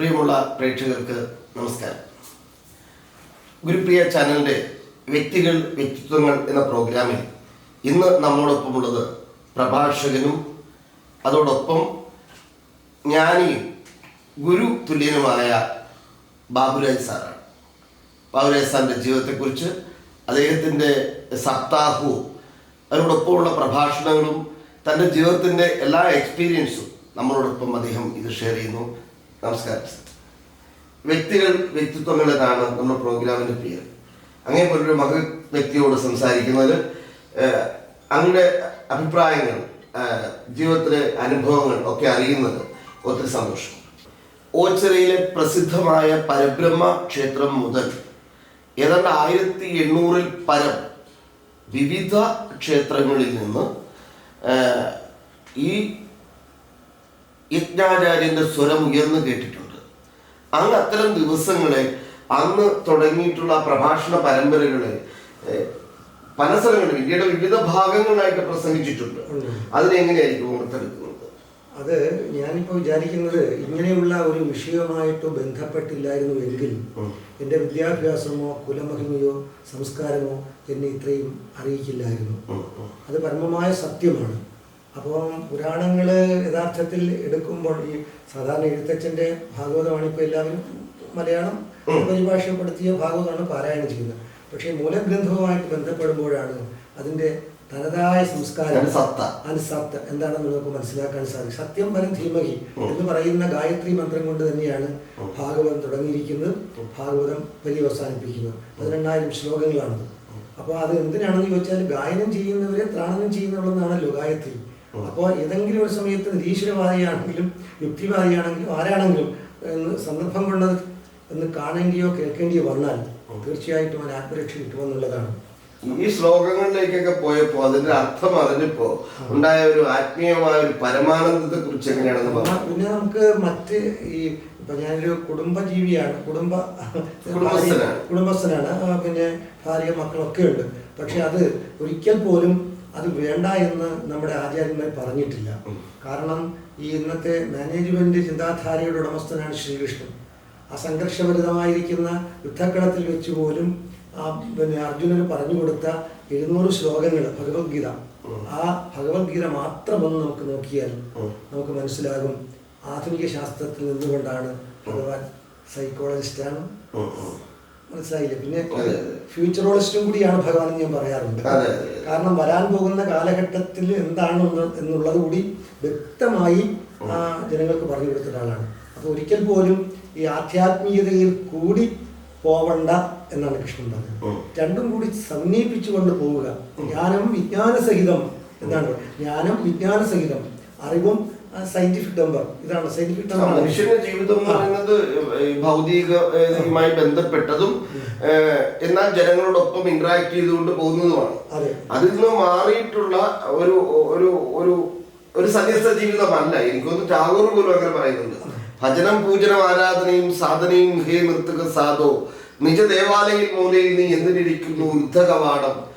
പ്രിയമുള്ള പ്രേക്ഷകർക്ക് നമസ്കാരം. ഗുരുപ്രിയ ചാനലിന്റെ വ്യക്തികൾ വ്യക്തിത്വങ്ങൾ എന്ന പ്രോഗ്രാമിൽ ഇന്ന് നമ്മോടൊപ്പമുള്ളത് പ്രഭാഷകനും അതോടൊപ്പം ജ്ഞാനിയും ഗുരു തുല്യനുമായ ബാബുരാജ് സാറാണ്. ബാബുരാജ് സാറിന്റെ ജീവിതത്തെക്കുറിച്ച് അദ്ദേഹത്തിന്റെ സപ്താഹവും അതിനോടൊപ്പമുള്ള പ്രഭാഷണങ്ങളും തന്റെ ജീവിതത്തിന്റെ എല്ലാ എക്സ്പീരിയൻസും നമ്മളോടൊപ്പം അദ്ദേഹം ഇത് ഷെയർ ചെയ്യുന്നു. നമസ്കാരം. സർ വ്യക്തികൾ വ്യക്തിത്വങ്ങൾ എന്നാണ് നമ്മുടെ പ്രോഗ്രാമിന്റെ പേര്. അങ്ങനെ പോലൊരു മഹ വ്യക്തിയോട് സംസാരിക്കുന്നതിൽ അങ്ങയുടെ അഭിപ്രായങ്ങൾ ജീവിതത്തിലെ അനുഭവങ്ങൾ ഒക്കെ അറിയുന്നത് ഒത്തിരി സന്തോഷം. ഓച്ചിറയിലെ പ്രസിദ്ധമായ പരബ്രഹ്മ ക്ഷേത്രം മുതൽ ഏതാണ്ട് ആയിരത്തി എണ്ണൂറിൽ പരം വിവിധ ക്ഷേത്രങ്ങളിൽ നിന്ന് ഈ യജ്ഞാചാര്യന്റെ സ്വരം ഉയർന്നു കേട്ടിട്ടുണ്ട്. അങ്ങ് അത്തരം ദിവസങ്ങളെ അന്ന് തുടങ്ങിയിട്ടുള്ള പ്രഭാഷണ പരമ്പരകളെ പല സ്ഥലങ്ങളിൽ ഇന്ത്യയുടെ വിവിധ ഭാഗങ്ങളായിട്ട് പ്രസംഗിച്ചിട്ടുണ്ട്. അതിനെങ്ങനെയായിരിക്കും ഓർത്തെടുക്കുന്നത്? അത് ഞാനിപ്പോൾ വിചാരിക്കുന്നത് ഇങ്ങനെയുള്ള ഒരു വിഷയവുമായിട്ട് ബന്ധപ്പെട്ടില്ലായിരുന്നുവെങ്കിൽ എന്റെ വിദ്യാഭ്യാസമോ കുലമഹിമയോ സംസ്കാരമോ എന്നെ ഇത്രയും അറിയിക്കില്ലായിരുന്നു. അത് പരമമായ സത്യമാണ്. അപ്പം പുരാണങ്ങൾ യഥാർത്ഥത്തിൽ എടുക്കുമ്പോൾ ഈ സാധാരണ എഴുത്തച്ഛന്റെ ഭാഗവതമാണ് ഇപ്പോൾ എല്ലാവരും മലയാളം പരിഭാഷപ്പെടുത്തിയ ഭാഗവതമാണ് പാരായണം ചെയ്യുന്നത്. പക്ഷേ മൂലഗ്രന്ഥവുമായിട്ട് ബന്ധപ്പെടുമ്പോഴാണ് അതിന്റെ തനതായ സംസ്കാരം അനുസത്ത സത്ത. അതിന്റെ സത്ത. എന്താണെന്ന് നമുക്ക് മനസ്സിലാക്കാൻ സാധിക്കും. സത്യം പരം ധീമഹി എന്ന് പറയുന്ന ഗായത്രി മന്ത്രം കൊണ്ട് തന്നെയാണ് ഭാഗവതം തുടങ്ങിയിരിക്കുന്നത്. ഭാഗവതം പര്യവസാനിപ്പിക്കുന്നത് പതിനെണ്ണായിരം ശ്ലോകങ്ങളാണത്. അപ്പോൾ അത് എന്തിനാണെന്ന് ചോദിച്ചാൽ ഗായനം ചെയ്യുന്നവരെ ത്രാണനം ചെയ്യുന്നവളെന്നാണല്ലോ ഗായത്രി. അപ്പോൾ ഏതെങ്കിലും ഒരു സമയത്ത് നിരീശ്വരവാദിയാണെങ്കിലും യുക്തിവാദിയാണെങ്കിലും ആരാണെങ്കിലും എന്ന് സന്ദർഭം കൊണ്ടത് എന്ന് കാണേണ്ടിയോ കേൾക്കേണ്ടിയോ വന്നാൽ തീർച്ചയായിട്ടും അവൻ ആത്മരക്ഷ കിട്ടുമെന്നുള്ളതാണ്. ഈ ശ്ലോകങ്ങളിലേക്കൊക്കെ പോയപ്പോ അതിന്റെ അർത്ഥം അറിഞ്ഞപ്പോ ഉണ്ടായ ഒരു ആത്മീയമായ ഒരു പരമാനന്ദത്തെ കുറിച്ച് എങ്ങനെയാണെന്ന് പറഞ്ഞു? പിന്നെ നമുക്ക് മറ്റ് ഈ ഇപ്പൊ ഞാനൊരു കുടുംബജീവിയാണ് കുടുംബ. കുടുംബസ്ഥനാണ്. പിന്നെ ഭാര്യ മക്കളൊക്കെ ഉണ്ട്. പക്ഷെ അത് ഒരിക്കൽ പോലും അത് വേണ്ട എന്ന് നമ്മുടെ ആചാര്യന്മാർ പറഞ്ഞിട്ടില്ല. കാരണം ഈ ഇന്നത്തെ മാനേജ്മെന്റ് ചിന്താധാരയുടെ ഉടമസ്ഥനാണ് ശ്രീകൃഷ്ണൻ ആ സംഘർഷഭരിതമായിരിക്കുന്ന യുദ്ധക്കളത്തിൽ വെച്ച് പോലും ആ പിന്നെ അർജുനന് പറഞ്ഞു കൊടുത്ത എഴുന്നൂറ് ശ്ലോകങ്ങൾ ഭഗവത്ഗീത. ആ ഭഗവത്ഗീത മാത്രമൊന്ന് നമുക്ക് നോക്കിയാൽ നമുക്ക് മനസ്സിലാകും ആധുനിക ശാസ്ത്രത്തിൽ നിന്നുകൊണ്ടാണ് ഭഗവാൻ സൈക്കോളജിസ്റ്റാണ്. മനസ്സിലായില്ലേ? പിന്നെ. ഫ്യൂച്ചറോളിസ്റ്റും കൂടിയാണ് ഭഗവാൻ ഞാൻ പറയാറുണ്ട്. കാരണം വരാൻ പോകുന്ന കാലഘട്ടത്തിൽ എന്താണ് എന്നുള്ളത് കൂടി വ്യക്തമായി ആ ജനങ്ങൾക്ക് പറഞ്ഞു കൊടുത്ത ഒരാളാണ്. അപ്പോൾ ഒരിക്കൽ പോലും ഈ ആധ്യാത്മികതയിൽ കൂടി പോവണ്ട എന്നാണ് കൃഷ്ണൻ പറഞ്ഞത്. രണ്ടും കൂടി സമന്വയിപ്പിച്ചുകൊണ്ട് പോവുക. ജ്ഞാനം വിജ്ഞാനസഹിതം എന്നാണ്. ജ്ഞാനം വിജ്ഞാനസഹിതം. അറിവും സയന്റിഫിക് നമ്പർ ഇതാണ് സയന്റിഫിക് നമ്പർ മനുഷ്യന്റെ ജീവിതം എന്ന് പറയുന്നത് ഭൗതികമായി ബന്ധപ്പെട്ടതും എന്നാൽ ജനങ്ങളോടൊപ്പം ഇന്ററാക്ട് ചെയ്തുകൊണ്ട് പോകുന്നതുമാണ്. അതെ. അതിൽ നിന്ന് മാറിയിട്ടുള്ള ഒരു ഒരു ഒരു ഒരു സന്യസ്ത ജീവിതമല്ല. എനിക്കൊന്ന് ടാഗോർ പോലും അങ്ങനെ പറയുന്നുണ്ട്. ഭജനം പൂജനം ആരാധനയും സാധനയും ഹേ നൃത്തക സാധോ. നിജ ദേവാലയിൽ മൂലയിൽ നീ എന്തിനിരിക്കുന്നു? യുദ്ധകവാടം.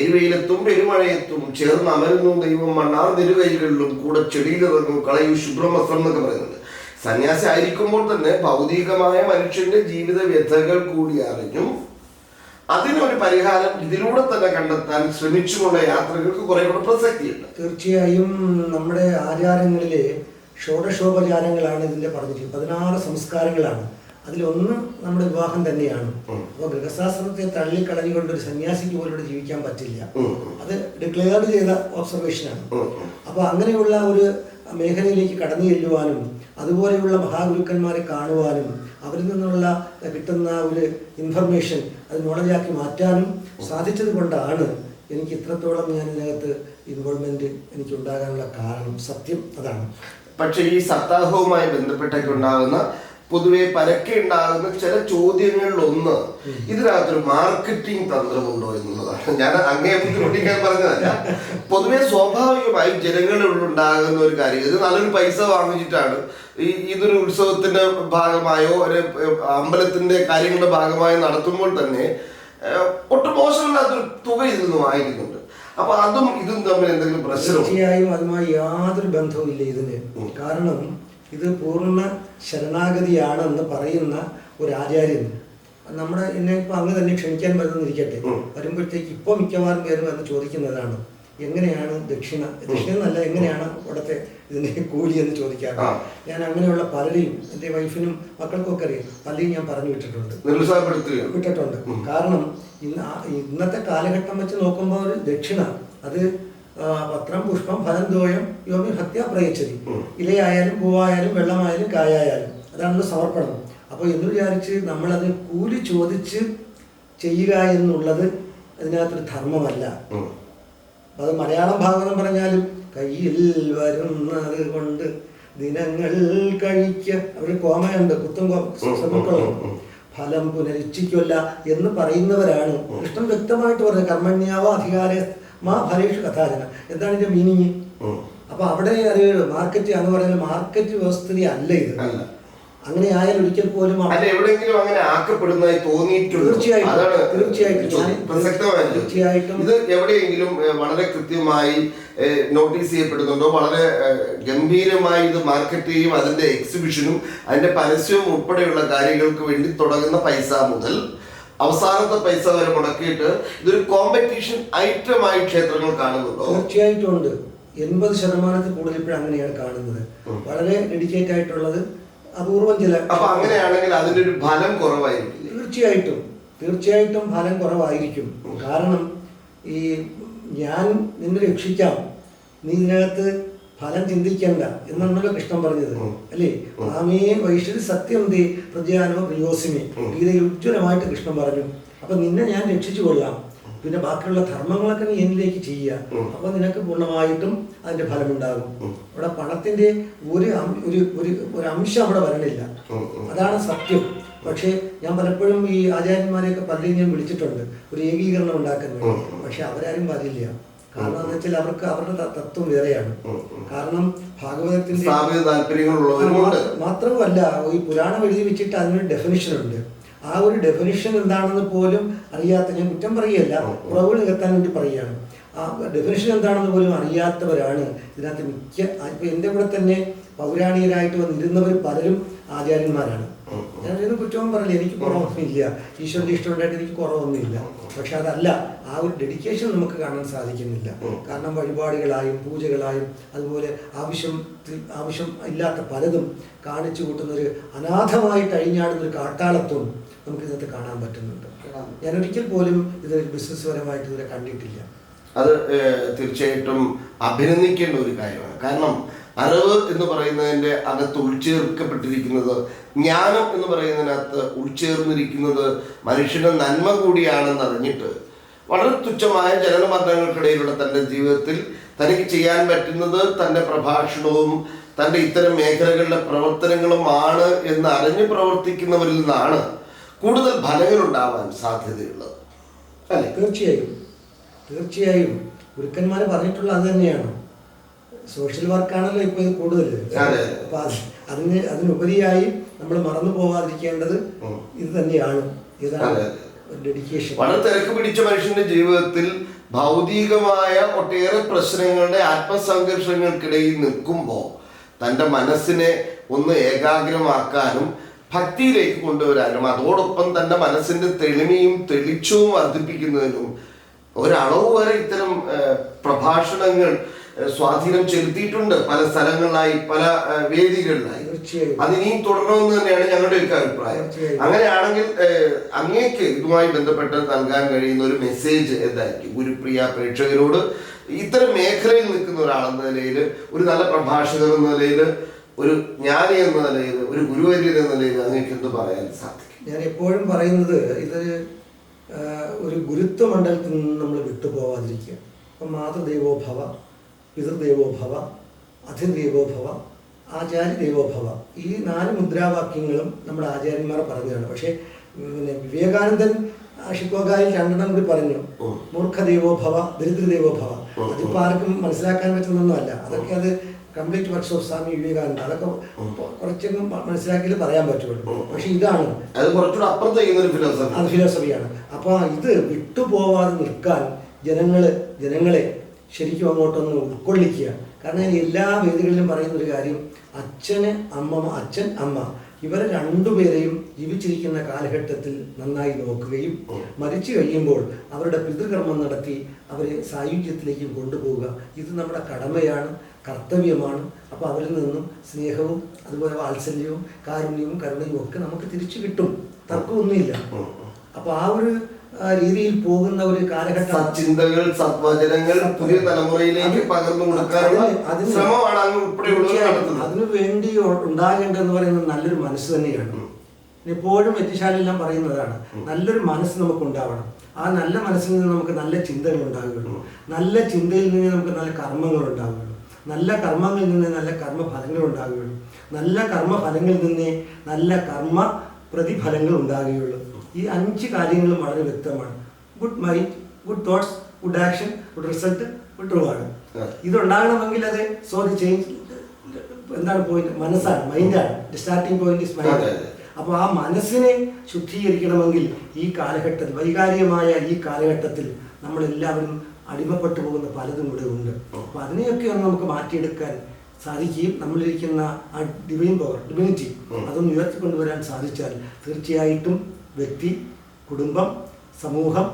എരുവയിലെത്തും പെരുമഴയെത്തും ചേർന്ന് അമരുന്നു ദൈവം മണ്ണാർ നെരുകൈകളിലും കൂടെ ചെടിയിലിറങ്ങും കളയു ശുഭ്രമസ്ത്രം എന്നൊക്കെ പറയുന്നുണ്ട്. സന്യാസി ആയിരിക്കുമ്പോൾ തന്നെ ഭൗതികമായ മനുഷ്യന്റെ ജീവിത വ്യഥകൾ കൂടി അറിഞ്ഞും അതിനൊരു പരിഹാരം ഇതിലൂടെ തന്നെ കണ്ടെത്താൻ ശ്രമിച്ചുകൊണ്ട യാത്രകൾക്ക് കുറെ കൂടെ പ്രസക്തിയുണ്ട്. തീർച്ചയായും നമ്മുടെ ആചാരങ്ങളിലെ ഷോഡശോപചാരങ്ങളാണ് ഇതിന്റെ പറഞ്ഞിട്ടുള്ളത് പതിനാറ് സംസ്കാരങ്ങളാണ് അതിലൊന്ന് നമ്മുടെ വിവാഹം തന്നെയാണ്. അപ്പോൾ ഗൃഹശാസ്ത്രത്തെ തള്ളിക്കളഞ്ഞുകൊണ്ട് ഒരു സന്യാസിക്ക് പോലും ജീവിക്കാൻ പറ്റില്ല. അത് ഡിക്ലെയർഡ് ചെയ്ത ഒബ്സർവേഷനാണ്. അപ്പോൾ അങ്ങനെയുള്ള ഒരു മേഖലയിലേക്ക് കടന്നു ചെല്ലുവാനും അതുപോലെയുള്ള മഹാഗുരുക്കന്മാരെ കാണുവാനും അവരിൽ നിന്നുള്ള കിട്ടുന്ന ഒരു ഇൻഫർമേഷൻ അത് നോളജാക്കി മാറ്റാനും സാധിച്ചത് കൊണ്ടാണ് എനിക്ക് ഇത്രത്തോളം ഞാൻ ഇതിനകത്ത് ഇൻവോൾവ്മെന്റ് എനിക്ക് ഉണ്ടാകാനുള്ള കാരണം സത്യം അതാണ്. പക്ഷേ ഈ സപ്താഹവുമായി ബന്ധപ്പെട്ടൊക്കെ ഉണ്ടാകുന്ന പൊതുവെ പരക്കെ ഉണ്ടാകുന്ന ചില ചോദ്യങ്ങളിൽ ഒന്ന് ഇതിനകത്തൊരു മാർക്കറ്റിംഗ് തന്ത്രമുണ്ടോ എന്നുള്ളതാണ്. ഞാൻ അങ്ങേ ബുദ്ധിമുട്ടിക്കാൻ പറഞ്ഞതല്ല. പൊതുവെ സ്വാഭാവികമായി ജനങ്ങളിൽ ഉണ്ടാകുന്ന ഒരു കാര്യം ഇത് നല്ലൊരു പൈസ വാങ്ങിച്ചിട്ടാണ് ഈ ഇതൊരു ഉത്സവത്തിന്റെ ഭാഗമായോ ഒരു അമ്പലത്തിന്റെ കാര്യങ്ങളുടെ ഭാഗമായോ നടത്തുമ്പോൾ തന്നെ ഒട്ടും മോശമില്ലാത്തൊരു തുക ഇതിൽ നിന്ന് വാങ്ങിക്കുന്നുണ്ട്. അപ്പൊ അതും ഇതും തമ്മിൽ എന്തെങ്കിലും പ്രശ്നം തീർച്ചയായും അതുമായി യാതൊരു ബന്ധവുമില്ല ഇതിന് കാരണം ഇത് പൂർണ ശരണാഗതിയാണെന്ന് പറയുന്ന ഒരു ആചാര്യൻ. നമ്മുടെ എന്നെ ഇപ്പം അങ്ങ് തന്നെ ക്ഷണിക്കാൻ വരുന്നിരിക്കട്ടെ. വരുമ്പോഴത്തേക്ക് ഇപ്പോൾ മിക്കവാറും പേരും വന്ന് ചോദിക്കുന്നതാണ്. എങ്ങനെയാണ് ദക്ഷിണ? ദക്ഷിണ എന്നല്ല എങ്ങനെയാണ് അവിടുത്തെ ഇതിന്റെ കൂലി എന്ന് ചോദിക്കാറ്? ഞാൻ അങ്ങനെയുള്ള പലരെയും എന്റെ വൈഫിനും മക്കൾക്കും ഒക്കെ അറിയാം. പലരെയും ഞാൻ പറഞ്ഞു വിട്ടിട്ടുണ്ട്. വിട്ടിട്ടുണ്ട്. കാരണം ഇന്ന് ഇന്നത്തെ കാലഘട്ടം വെച്ച് നോക്കുമ്പോൾ ഒരു ദക്ഷിണ അത് പത്രം പുഷ്പം ഫലം തോയം യോമി ഹത്യ പ്രയച്ചതി. ഇലയായാലും പൂവായാലും വെള്ളമായാലും കായായാലും അതാണല്ലോ സമർപ്പണം. അപ്പോൾ എന്ന് വിചാരിച്ച് നമ്മളത് കൂലി ചോദിച്ച് ചെയ്യുക എന്നുള്ളത് അതിനകത്തൊരു ധർമ്മമല്ല. അത് മലയാളം ഭാഗം പറഞ്ഞാലും കയ്യിൽ വരുന്നത് കൊണ്ട് ദിനങ്ങൾ കഴിക്ക. അവിടെ കോമയുണ്ട് കുത്തും ശ്രമിക്കണം. ഫലം പുനരുച്ചിക്കൊല്ല എന്ന് പറയുന്നവരാണ്. കൃഷ്ണൻ വ്യക്തമായിട്ട് പറഞ്ഞത് കർമ്മണ്യാവ അധികാര മാ ഫലേഷു കഥാചന. എന്താണ് ഇതിന്റെ മീനിങ്. അപ്പൊ അവിടെ അത് മാർക്കറ്റ് എന്ന് പറയുന്നത് മാർക്കറ്റ് വ്യവസ്ഥിതി അല്ല ഇത്. അങ്ങനെ ആയാൽ ഒരിക്കൽ പോലും എവിടെയെങ്കിലും അങ്ങനെ ആക്കപ്പെടുന്നതായി തോന്നിയിട്ടുണ്ട്. തീർച്ചയായിട്ടും, തീർച്ചയായിട്ടും. തീർച്ചയായിട്ടും. ഇത് എവിടെയെങ്കിലും വളരെ കൃത്യമായി നോട്ടീസ് ചെയ്യപ്പെടുന്നുണ്ടോ? വളരെ ഗംഭീരമായി ഇത് മാർക്കറ്റ് ചെയ്യും അതിന്റെ എക്സിബിഷനും അതിന്റെ പരസ്യവും ഉൾപ്പെടെയുള്ള കാര്യങ്ങൾക്ക് വേണ്ടി തുടങ്ങുന്ന പൈസ മുതൽ അവസാനത്തെ പൈസ വരെ മുടക്കിയിട്ട് ഇതൊരു കോമ്പറ്റീഷൻ ആയി ക്ഷേത്രങ്ങൾ കാണുന്നുണ്ടോ? തീർച്ചയായിട്ടും ഉണ്ട്. എൺപത് ശതമാനത്തിൽ കൂടുതൽ ഇപ്പോഴും അങ്ങനെയാണ് കാണുന്നത്. വളരെ ഡെഡിക്കേറ്റ് ആയിട്ടുള്ളത് അപൂർവം ചില അപ്പൊ അങ്ങനെയാണെങ്കിൽ അതിന്റെ ഒരു ഫലം കുറവായിരിക്കും തീർച്ചയായിട്ടും. തീർച്ചയായിട്ടും ഫലം കുറവായിരിക്കും. കാരണം ഈ ഞാൻ നിന്നെ രക്ഷിക്കാം. നീ ഇതിനകത്ത് ഫലം ചിന്തിക്കണ്ട എന്നാണല്ലോ കൃഷ്ണൻ പറഞ്ഞത്. അല്ലേ? മാമേ വൈഷ്ണവി സത്യം ദേ പ്രജ്ഞാനോ പ്രിയോസിനെ ഗീതയിൽ ഉജ്ജ്വലമായിട്ട് കൃഷ്ണൻ പറഞ്ഞു അപ്പൊ നിന്നെ ഞാൻ രക്ഷിച്ചു കൊള്ളാം. പിന്നെ ബാക്കിയുള്ള ധർമ്മങ്ങളൊക്കെ നീ എന്നിലേക്ക് ചെയ്യുക. അപ്പൊ നിനക്ക് പൂർണമായിട്ടും അതിന്റെ ഫലമുണ്ടാകും. അവിടെ പണത്തിന്റെ ഒരു ഒരു ഒരു അംശം അവിടെ വരണില്ല. അതാണ് സത്യം. പക്ഷേ ഞാൻ പലപ്പോഴും ഈ ആചാര്യന്മാരെയൊക്കെ പലരെയും ഞാൻ വിളിച്ചിട്ടുണ്ട്. ഒരു ഏകീകരണം ഉണ്ടാക്കുന്നത്. പക്ഷെ അവരാരും വരില്ല. കാരണം എന്ന് വെച്ചാൽ അവർക്ക് അവരുടെ തത്വം വേറെയാണ്. കാരണം ഭാഗവതത്തിന്റെ മാത്രമല്ല ഈ പുരാണം എഴുതി വെച്ചിട്ട് അതിനൊരു ഡെഫിനിഷൻ ഉണ്ട്. ആ ഒരു ഡെഫിനിഷൻ എന്താണെന്ന് പോലും അറിയാത്ത ഞാൻ കുറ്റം പറയുകയല്ല പ്രഭു നികത്താൻ വേണ്ടി പറയുകയാണ്. ആ ഡെഫിനിഷൻ എന്താണെന്ന് പോലും അറിയാത്തവരാണ് ഇതിനകത്ത് മിക്ക ഇപ്പൊ എന്റെ കൂടെ തന്നെ പൗരാണികരായിട്ട് വന്നിരുന്നവർ പലരും ആചാര്യന്മാരാണ്. ഇതിന് കുറ്റവും പറയില്ല. എനിക്ക് കുറവൊന്നുമില്ല. ഈശ്വരന്റെ ഇഷ്ടമുണ്ടായിട്ട് എനിക്ക് കുറവൊന്നുമില്ല. പക്ഷെ അതല്ല ആ ഒരു ഡെഡിക്കേഷൻ നമുക്ക് കാണാൻ സാധിക്കുന്നില്ല. കാരണം വഴിപാടുകളായും പൂജകളായും അതുപോലെ ആവശ്യം ആവശ്യം ഇല്ലാത്ത പലതും കാണിച്ചു കൂട്ടുന്നൊരു അനാഥമായിട്ട് അഴിഞ്ഞാടുന്ന ഒരു കാട്ടാളത്വം നമുക്ക് ഇതിനകത്ത് കാണാൻ പറ്റുന്നുണ്ട്. ഞാൻ ഒരിക്കൽ പോലും ഇത് ബിസിനസ് പരമായിട്ട് ഇതുവരെ കണ്ടിട്ടില്ല. അത് തീർച്ചയായിട്ടും അഭിനന്ദിക്കേണ്ട ഒരു കാര്യമാണ്. കാരണം അറിവ് എന്ന് പറയുന്നതിന്റെ അകത്ത് ഉൾച്ചേർക്കപ്പെട്ടിരിക്കുന്നത് ജ്ഞാനം എന്ന് പറയുന്നതിനകത്ത് ഉൾച്ചേർന്നിരിക്കുന്നത് മനുഷ്യന്റെ നന്മ കൂടിയാണെന്ന് അറിഞ്ഞിട്ട് വളരെ തുച്ഛമായ ജനനമർദ്ദങ്ങൾക്കിടയിലുള്ള തന്റെ ജീവിതത്തിൽ തനിക്ക് ചെയ്യാൻ പറ്റുന്നത് തന്റെ പ്രഭാഷണവും തന്റെ ഇത്തരം മേഖലകളിലെ പ്രവർത്തനങ്ങളുമാണ് എന്ന് അറിഞ്ഞു പ്രവർത്തിക്കുന്നവരിൽ നിന്നാണ് കൂടുതൽ ഫലങ്ങളുണ്ടാവാൻ സാധ്യതയുള്ളത്. അല്ലെ? തീർച്ചയായും. തീർച്ചയായും. ഗുരുക്കന്മാർ പറഞ്ഞിട്ടുള്ള അത് തന്നെയാണ്. സോഷ്യൽ വർക്കാണല്ലോ ഇപ്പോൾ ഇത് കൂടുതൽ. അപ്പൊ അത് അതിന് അതിനുപരിയായി നമ്മൾ മറന്നു പോവാതിരിക്കേണ്ടത് ഇത് തന്നെയാണ്. ഇതാണ് ഡെഡിക്കേഷൻ വളരെ തിരക്ക് പിടിച്ച മനുഷ്യന്റെ ജീവിതത്തിൽ ഭൗതികമായ ഒട്ടേറെ പ്രശ്നങ്ങളുടെ ആത്മസംഘർഷങ്ങൾക്കിടയിൽ നിൽക്കുമ്പോൾ തന്റെ മനസ്സിനെ ഒന്ന് ഏകാഗ്രമാക്കാനും ഭക്തിയിലേക്ക് കൊണ്ടുവരാനും അതോടൊപ്പം തന്റെ മനസ്സിന്റെ തെളിമയും തെളിച്ചവും വർദ്ധിപ്പിക്കുന്നതിനും ഒരളവ് വരെ ഇത്തരം പ്രഭാഷണങ്ങൾ സ്വാധീനം ചെലുത്തിയിട്ടുണ്ട് പല സ്ഥലങ്ങളിലായി പല വേദികളിലായി. അതിനെയും തുടരണമെന്ന് തന്നെയാണ് ഞങ്ങളുടെ ഒക്കെ അഭിപ്രായം. അങ്ങനെയാണെങ്കിൽ അങ്ങേക്ക് ഇതുമായി ബന്ധപ്പെട്ട് നൽകാൻ കഴിയുന്ന ഒരു മെസ്സേജ് എന്തായിരിക്കും? ഗുരുപ്രിയ പ്രേക്ഷകരോട് ഇത്തരം മേഖലയിൽ നിൽക്കുന്ന ഒരാളെന്ന നിലയിൽ ഒരു നല്ല പ്രഭാഷകൻ എന്ന നിലയിൽ ഒരു ജ്ഞാനി എന്ന നിലയിൽ ഒരു ഗുരുവര്യൻ എന്ന നിലയിൽ അങ്ങേക്ക് എന്ത് പറയാൻ സാധിക്കും? ഞാൻ എപ്പോഴും പറയുന്നത് ഇത് ഒരു ഗുരുത്വമണ്ഡലത്തിൽ നിന്ന് നമ്മൾ വിട്ടുപോവാതിരിക്കുക. അപ്പം മാതൃദൈവോഭവ ഭവ പിതൃദേവോ ഭവ അധിദേവോ ഭവ ആചാര്യ ദേവോ ഭവ ഈ നാല് മുദ്രാവാക്യങ്ങളും നമ്മുടെ ആചാര്യന്മാർ പറഞ്ഞതാണ്. പക്ഷേ പിന്നെ വിവേകാനന്ദൻ ഷിക്കോഗായിൽ രണ്ടെണ്ണം കൂടി പറഞ്ഞു. മൂർഖ ദൈവോഭവ ദരിദ്ര ദൈവോഭവ. അതിപ്പോൾ ആർക്കും മനസ്സിലാക്കാൻ പറ്റുന്നൊന്നുമല്ല. അതൊക്കെ അത് complete works of Swami Vivekananda അതൊക്കെ കുറച്ചൊന്നും മനസ്സിലാക്കിയത് പറയാൻ പറ്റുള്ളൂ. പക്ഷെ ഇതാണ്. അത് കുറച്ചുകൂടെ അത് ഫിലോസഫിയാണ് അപ്പോൾ ഇത് വിട്ടുപോവാതെ നിൽക്കാൻ ജനങ്ങൾ ജനങ്ങളെ ശരിക്കും അങ്ങോട്ടൊന്ന് ഉൾക്കൊള്ളിക്കുക. കാരണം എല്ലാ വേദികളിലും പറയുന്ന ഒരു കാര്യം അച്ഛന് അമ്മ അച്ഛൻ അമ്മ ഇവരെ രണ്ടുപേരെയും ജീവിച്ചിരിക്കുന്ന കാലഘട്ടത്തിൽ നന്നായി നോക്കുകയും മരിച്ചു കഴിയുമ്പോൾ അവരുടെ പിതൃകർമ്മം നടത്തി അവരെ സായുജ്യത്തിലേക്ക് കൊണ്ടുപോവുക. ഇത് നമ്മുടെ കടമയാണ് കർത്തവ്യമാണ്. അപ്പോൾ അവരിൽ നിന്നും സ്നേഹവും അതുപോലെ വാത്സല്യവും കാരുണ്യവും കരുണയും ഒക്കെ നമുക്ക് തിരിച്ചു കിട്ടും. തർക്കമൊന്നുമില്ല. അപ്പോൾ ആ ഒരു രീതിയിൽ പോകുന്ന ഒരു കാലഘട്ടം. ചിന്തകൾ സത്വചനങ്ങൾ പുതിയ തലമുറയിലേക്ക് പകർന്നു കൊടുക്കാനുള്ള ശ്രമമാണ് അങ്ങ് ഉൾപ്പെടെയുള്ളവർ നടത്തുന്നത്. അതിനു വേണ്ടി ഉണ്ടാകേണ്ടതെന്ന് പറയുന്നത് നല്ലൊരു മനസ്സ് തന്നെയാണ്. എപ്പോഴും വ്യത്യശാലെല്ലാം പറയുന്നതാണ് നല്ലൊരു മനസ്സ് നമുക്ക് ഉണ്ടാവണം ആ നല്ല മനസ്സിൽ നിന്ന് നമുക്ക് നല്ല ചിന്തകൾ ഉണ്ടാകുകയുള്ളൂ നല്ല ചിന്തയിൽ നിന്ന് നമുക്ക് നല്ല കർമ്മങ്ങൾ ഉണ്ടാകുകയുള്ളൂ നല്ല കർമ്മങ്ങളിൽ നിന്ന് നല്ല കർമ്മഫലങ്ങൾ ഉണ്ടാകുകയുള്ളൂ നല്ല കർമ്മഫലങ്ങളിൽ നിന്നേ നല്ല കർമ്മ പ്രതിഫലങ്ങൾ ഉണ്ടാകുകയുള്ളൂ ഈ അഞ്ച് കാര്യങ്ങളും വളരെ വ്യക്തമാണ്. Good mind good thoughts good action good result good reward ഇതുണ്ടാകണമെങ്കിൽ അത് സോ ദി ചേഞ്ച് എന്താണ് പോയിന്റ് മനസ്സാണ് മൈൻഡാണ് സ്റ്റാർട്ടിംഗ് പോയിന്റ് ഇസ് മൈൻഡ്. അപ്പോൾ ആ മനസ്സിനെ ശുദ്ധീകരിക്കണമെങ്കിൽ ഈ കാലഘട്ടത്തിൽ വൈകാരികമായ ഈ കാലഘട്ടത്തിൽ നമ്മളെല്ലാവരും അടിമപ്പെട്ടു പോകുന്ന പലതും ഇവിടെ ഉണ്ട്. അപ്പോൾ അതിനെയൊക്കെ ഒന്ന് നമുക്ക് മാറ്റിയെടുക്കാൻ സാധിക്കുകയും നമ്മളിരിക്കുന്ന ആ ഡിവൈൻ പവർ ഡിവിനിറ്റി അതൊന്ന് ഉയർത്തിക്കൊണ്ടുവരാൻ സാധിച്ചാൽ തീർച്ചയായിട്ടും വ്യക്തി കുടുംബം സമൂഹം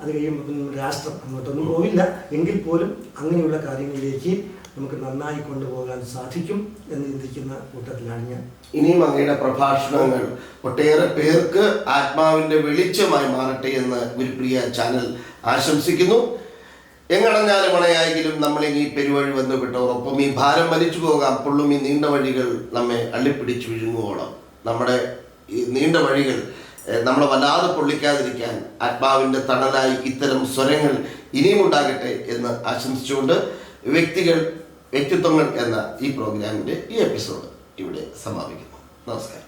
അത് കഴിയുമ്പോൾ രാഷ്ട്രം അങ്ങോട്ടൊന്നും പോവില്ല. എങ്കിൽ പോലും അങ്ങനെയുള്ള കാര്യങ്ങളിലേക്ക് നമുക്ക് നന്നായി കൊണ്ടുപോകാൻ സാധിക്കും എന്ന് ചിന്തിക്കുന്ന കൂട്ടത്തിലാണ് ഞാൻ. ഇനിയും അങ്ങയുടെ പ്രഭാഷണങ്ങൾ ഒട്ടേറെ പേർക്ക് ആത്മാവിന്റെ വെളിച്ചമായി മാറട്ടെ എന്ന് ഗുരുപ്രിയ ചാനൽ ആശംസിക്കുന്നു. എങ്ങടഞ്ഞാലും മണയായെങ്കിലും നമ്മൾ ഈ പെരുവഴി ഒപ്പം ഈ ഭാരം വലിച്ചു പോകാം. പുള്ളും ഈ നീണ്ട വഴികൾ നമ്മെ അള്ളിപ്പിടിച്ച് വിഴുങ്ങുവോളം. നമ്മുടെ ഈ നീണ്ട വഴികൾ നമ്മളെ വല്ലാതെ പൊള്ളിക്കാതിരിക്കാൻ ആത്മാവിന്റെ തണലായി ഇത്തരം സ്വരങ്ങൾ ഇനിയും ഉണ്ടാകട്ടെ എന്ന് ആശംസിച്ചുകൊണ്ട് വ്യക്തികൾ വ്യക്തിത്വങ്ങൾ എന്ന ഈ പ്രോഗ്രാമിന്റെ ഈ എപ്പിസോഡ് ഇവിടെ സമാപിക്കുന്നു. നമസ്കാരം.